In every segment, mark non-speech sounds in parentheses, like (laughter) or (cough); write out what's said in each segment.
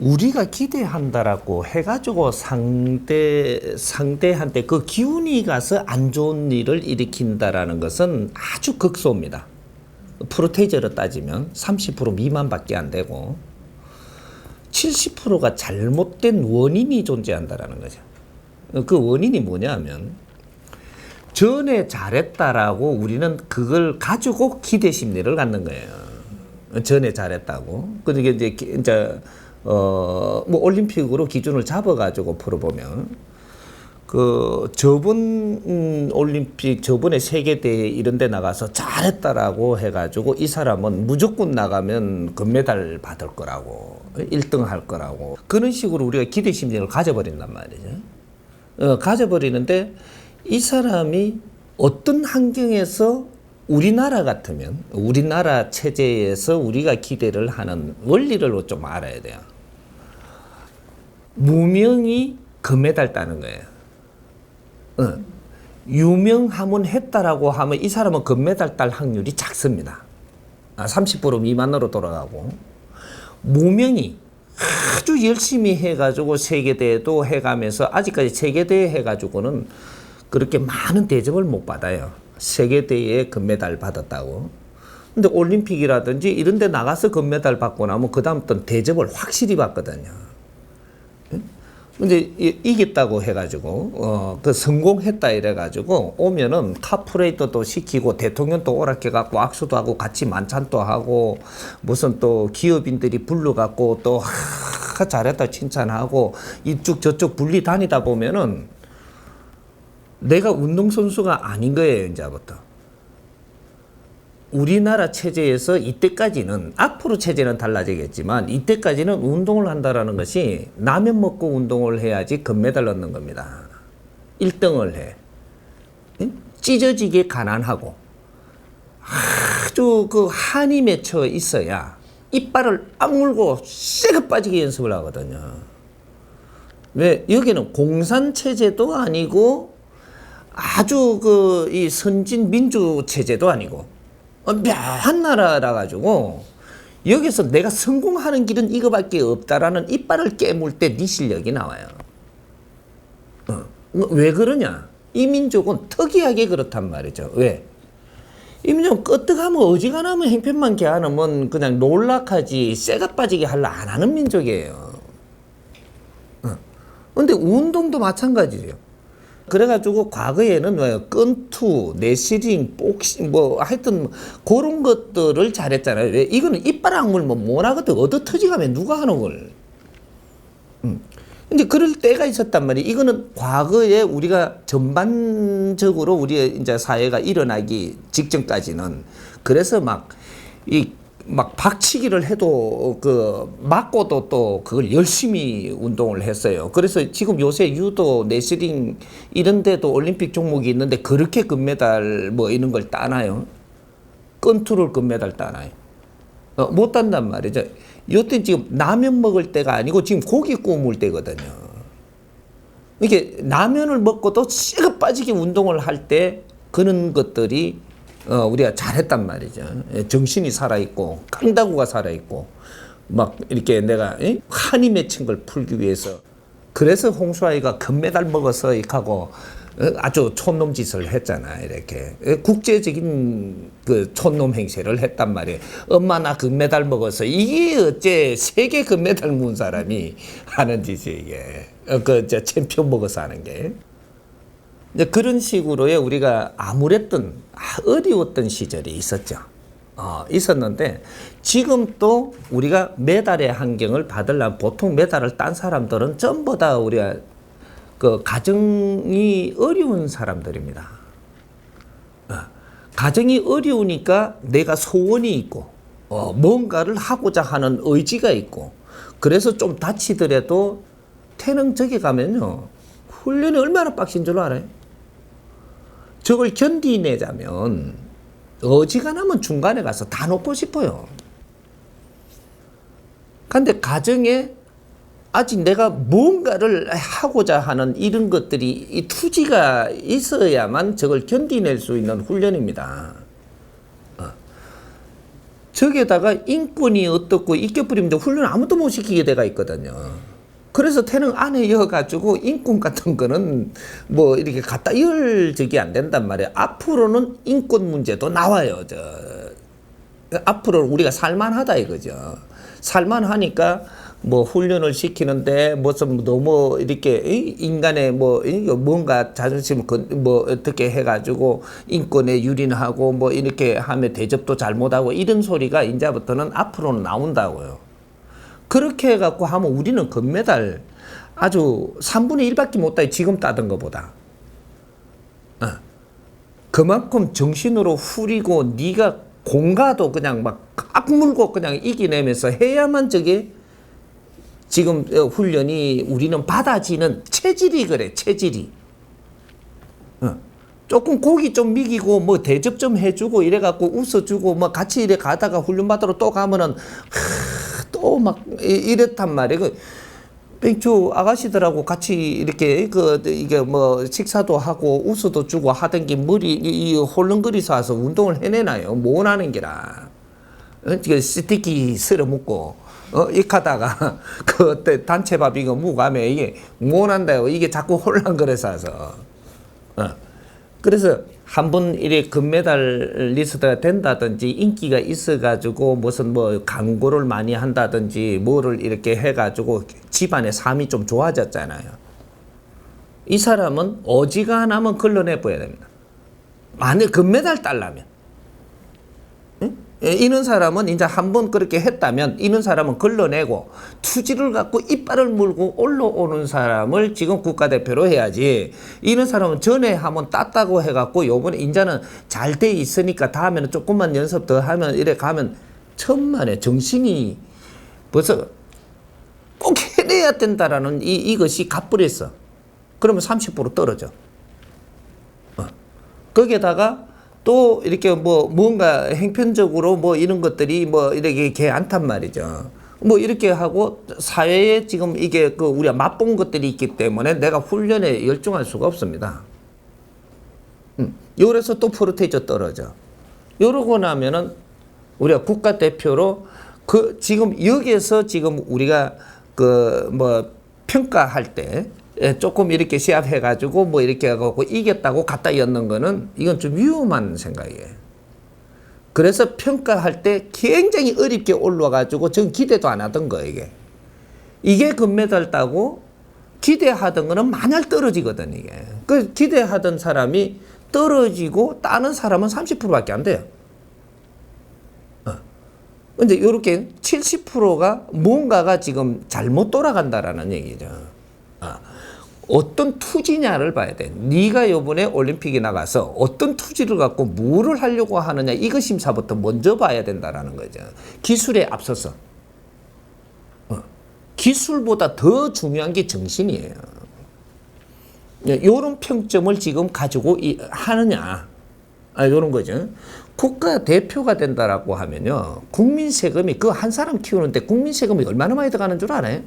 우리가 기대한다라고 해가지고 상대 상대한테 그 기운이 가서 안 좋은 일을 일으킨다라는 것은 아주 극소입니다. 프로테이저로 따지면 30% 미만밖에 안 되고 70%가 잘못된 원인이 존재한다라는 거죠. 그 원인이 뭐냐면 전에 잘했다라고 우리는 그걸 가지고 기대 심리를 갖는 거예요. 전에 잘했다고. 그러니까 이제 기- 이제 어 뭐 올림픽으로 기준을 잡아가지고 풀어보면 그 저번 음, 올림픽 저번에 세계 대회 이런 데 나가서 잘했다라고 해가지고 이 사람은 무조건 나가면 금메달 받을 거라고 1등 할 거라고 그런 식으로 우리가 기대 심리를 가져버린단 말이죠. 어, 가져버리는데 이 사람이 어떤 환경에서 우리나라 같으면 우리나라 체제에서 우리가 기대를 하는 원리를 좀 알아야 돼요. 무명이 금메달 따는 거예요. 어. 유명하면 했다라고 하면 이 사람은 금메달 딸 확률이 작습니다. 아, 30% 미만으로 돌아가고 무명이 아주 열심히 해가지고 세계대회도 해가면서 아직까지 세계대회 해가지고는 그렇게 많은 대접을 못 받아요. 세계대회에 금메달 받았다고. 근데 올림픽이라든지 이런 데 나가서 금메달 받고 나면 그 다음부터는 대접을 확실히 받거든요. 근데 이- 이겼다고 해가지고 어 그 성공했다 이래가지고 오면은 카프레이터도 시키고 대통령도 오락해 갖고 악수도 하고 같이 만찬도 하고 무슨 또 기업인들이 불러 갖고 또 하, 잘했다 칭찬하고 이쪽 저쪽 분리 다니다 보면은 내가 운동선수가 아닌 거예요 이제부터. 우리나라 체제에서 이때까지는 앞으로 체제는 달라지겠지만 이때까지는 운동을 한다라는 것이 라면 먹고 운동을 해야지 금메달 얻는 겁니다. 1등을 해. 응? 찢어지게 가난하고 아주 그 한이 맺혀 있어야 이빨을 악물고 세게 빠지게 연습을 하거든요. 왜 여기는 공산 체제도 아니고 아주 그 이 선진 민주 체제도 아니고 어, 묘한 나라라 가지고 여기서 내가 성공하는 길은 이거밖에 없다라는 이빨을 깨물 때 네 실력이 나와요. 어, 왜 그러냐? 이 민족은 특이하게 그렇단 말이죠. 왜? 이 민족은 끄떡하면 어지간하면 행편만 개하면 그냥 놀락하지 쇠가 빠지게 하려 안 하는 민족이에요. 어. 근데 운동도 마찬가지예요. 그래가지고 과거에는 뭐 끈투, 내시링, 복싱 뭐 하여튼 그런 것들을 잘했잖아요. 왜 이거는 이빨 악물면 뭐라거든 얻어 터지가면 누가 하는 걸. 음. 근데 그럴 때가 있었단 말이에요. 이거는 과거에 우리가 전반적으로 우리의 이제 사회가 일어나기 직전까지는 그래서 막 이 막 박치기를 해도 그 맞고도 또 그걸 열심히 운동을 했어요. 그래서 지금 요새 유도, 레슬링 이런 데도 올림픽 종목이 있는데 그렇게 금메달 뭐 이런 걸 따나요? 끈투를 금메달 따나요? 어, 못 딴단 말이죠. 요때 지금 라면 먹을 때가 아니고 지금 고기 구울 때거든요. 이게 라면을 먹고도 씨가 빠지게 운동을 할 때 그런 것들이 어, 우리가 잘했단 말이죠. 예, 정신이 살아있고 깡다구가 살아있고 막 이렇게 내가 예? 한이 맺힌 걸 풀기 위해서 그래서 홍수아이가 금메달 먹어서 이하고 어, 아주 촌놈 짓을 했잖아 이렇게 예, 국제적인 그 촌놈 행세를 했단 말이에요. 엄마 나 금메달 먹어서 이게 어째 세계 금메달 문 사람이 하는 짓이 이게 어, 그저 챔피언 먹어서 하는 게. 이제 그런 식으로의 우리가 암울했던 아, 어려웠던 시절이 있었죠. 어, 있었는데 지금 또 우리가 메달의 환경을 받으려면 보통 메달을 딴 사람들은 전부 다 우리가 그 가정이 어려운 사람들입니다. 어, 가정이 어려우니까 내가 소원이 있고 어, 뭔가를 하고자 하는 의지가 있고 그래서 좀 다치더라도 태능 저기 가면요 훈련이 얼마나 빡신 줄 알아요? 저걸 견디내자면 어지간하면 중간에 가서 다 놓고 싶어요. 근데 가정에 아직 내가 뭔가를 하고자 하는 이런 것들이 이 투지가 있어야만 저걸 견디낼 수 있는 훈련입니다. 어. 저게다가 인권이 어떻고 이껴버리면 훈련 아무도 못 시키게 돼가 있거든요. 그래서 태능 안에 이어가지고 인권 같은 거는 뭐 이렇게 갖다 열 적이 안 된단 말이에요. 앞으로는 인권 문제도 나와요. 저 앞으로 우리가 살만하다 이거죠. 살만하니까 뭐 훈련을 시키는데 무슨 너무 이렇게 이 인간의 뭐이 뭔가 자존심 그뭐 어떻게 해가지고 인권에 유린하고 뭐 이렇게 하면 대접도 잘못하고 이런 소리가 이제부터는 앞으로는 나온다고요. 그렇게 해갖고 하면 우리는 금메달 아주 3분의 1밖에 못 따요. 지금 따던 것보다. 어. 그만큼 정신으로 후리고 네가 공가도 그냥 막 악물고 그냥 이기내면서 해야만 저게 지금 어, 훈련이 우리는 받아지는 체질이 그래 체질이 어. 조금 고기 좀 미기고 뭐 대접 좀 해주고 이래갖고 웃어주고 뭐 같이 이래 가다가 훈련 받으러 또 가면은 또 막 이랬단 말이에요. 그 뱅추 아가씨들하고 같이 이렇게 그 이게 뭐 식사도 하고 웃어도 주고 하던 게 머리 이, 이 홀렁거리서 와서 운동을 해내나요? 못 하는 게라. 어, 그 스티키 쓸어 먹고 어 익하다가 (laughs) 그 어때 단체밥 이거 무가면 이게 못 한다요. 이게 자꾸 홀랑거려서 와서. 어. 그래서 한 번 이래 금메달 리스트가 된다든지 인기가 있어가지고 무슨 뭐 광고를 많이 한다든지 뭐를 이렇게 해가지고 집안의 삶이 좀 좋아졌잖아요. 이 사람은 어지간하면 걸러내 보야 됩니다. 만약 금메달 딸라면. 응? 예, 이런 사람은 이제 한 번 그렇게 했다면 이런 사람은 걸러내고 투지를 갖고 이빨을 물고 올라오는 사람을 지금 국가대표로 해야지 이런 사람은 전에 한번 땄다고 해갖고 요번에 이제는 잘 돼 있으니까 다음에는 조금만 연습 더 하면 이래 가면 천만에 정신이 벌써 꼭 해내야 된다라는 이, 이것이 값버렸어 그러면 30% 떨어져 어. 거기에다가 또 이렇게 뭐 뭔가 행편적으로 뭐 이런 것들이 뭐 이렇게 개 않단 말이죠. 뭐 이렇게 하고 사회에 지금 이게 그 우리가 맛본 것들이 있기 때문에 내가 훈련에 열중할 수가 없습니다. 음. 요래서 또 프로테이저 떨어져. 요러고 나면은 우리가 국가대표로 그 지금 여기에서 지금 우리가 그 뭐 평가할 때 예, 조금 이렇게 시합해가지고 뭐 이렇게 하고 이겼다고 갖다 였는 거는 이건 좀 위험한 생각이에요. 그래서 평가할 때 굉장히 어렵게 올라가지고 전 기대도 안 하던 거예요, 이게. 이게 금메달 따고 기대하던 거는 마냥 떨어지거든, 이게. 그 기대하던 사람이 떨어지고 따는 사람은 30%밖에 안 돼요. 어. 근데 이렇게 70%가 뭔가가 지금 잘못 돌아간다라는 얘기죠. 아. 어떤 투지냐를 봐야 돼. 네가 요번에 올림픽에 나가서 어떤 투지를 갖고 뭐를 하려고 하느냐 이거 심사부터 먼저 봐야 된다라는 거죠. 기술에 앞서서. 어. 기술보다 더 중요한 게 정신이에요. 이런 평점을 지금 가지고 하느냐. 아, 요런 거죠. 국가 대표가 된다라고 하면요. 국민 세금이 그 한 사람 키우는데 국민 세금이 얼마나 많이 들어가는 줄 알아요?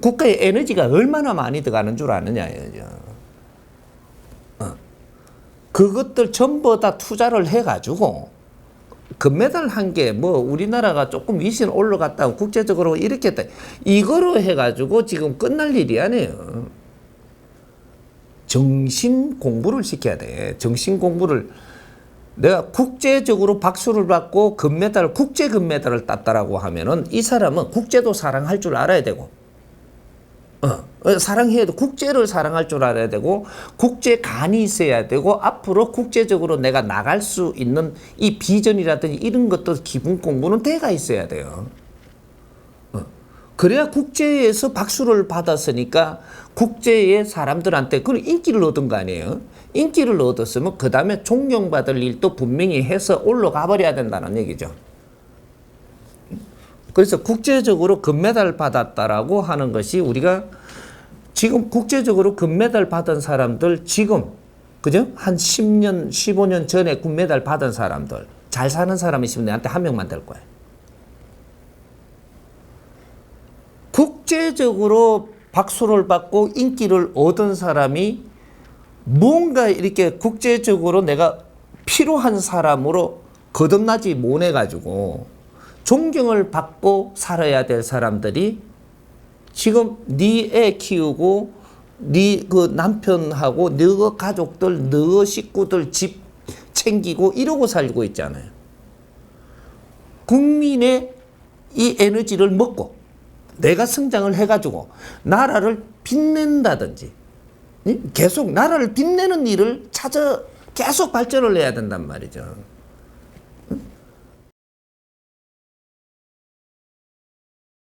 국가의 에너지가 얼마나 많이 들어가는 줄 아느냐예요. 어. 그것들 전부 다 투자를 해가지고 금메달 한 개 뭐 우리나라가 조금 위신 올라갔다고 국제적으로 이렇게 했다. 이거로 해가지고 지금 끝날 일이 아니에요. 정신 공부를 시켜야 돼. 정신 공부를 내가 국제적으로 박수를 받고 금메달, 국제 금메달을 땄다라고 하면은 이 사람은 국제도 사랑할 줄 알아야 되고 어, 사랑해도 국제를 사랑할 줄 알아야 되고 국제 간이 있어야 되고 앞으로 국제적으로 내가 나갈 수 있는 이 비전이라든지 이런 것도 기본 공부는 돼가 있어야 돼요. 어, 그래야 국제에서 박수를 받았으니까 국제의 사람들한테 그 인기를 얻은 거 아니에요. 인기를 얻었으면 그 다음에 존경받을 일도 분명히 해서 올라가 버려야 된다는 얘기죠. 그래서 국제적으로 금메달 받았다라고 하는 것이 우리가 지금 국제적으로 금메달 받은 사람들 지금 그죠? 한 10년, 15년 전에 금메달 받은 사람들 잘 사는 사람이 있으면 내한테 한 명만 될 거예요. 국제적으로 박수를 받고 인기를 얻은 사람이 뭔가 이렇게 국제적으로 내가 필요한 사람으로 거듭나지 못해가지고 존경을 받고 살아야 될 사람들이 지금 네 애 키우고 네 그 남편하고 너 가족들 너 식구들 집 챙기고 이러고 살고 있잖아요. 국민의 이 에너지를 먹고 내가 성장을 해가지고 나라를 빛낸다든지 응? 계속 나라를 빛내는 일을 찾아 계속 발전을 해야 된단 말이죠.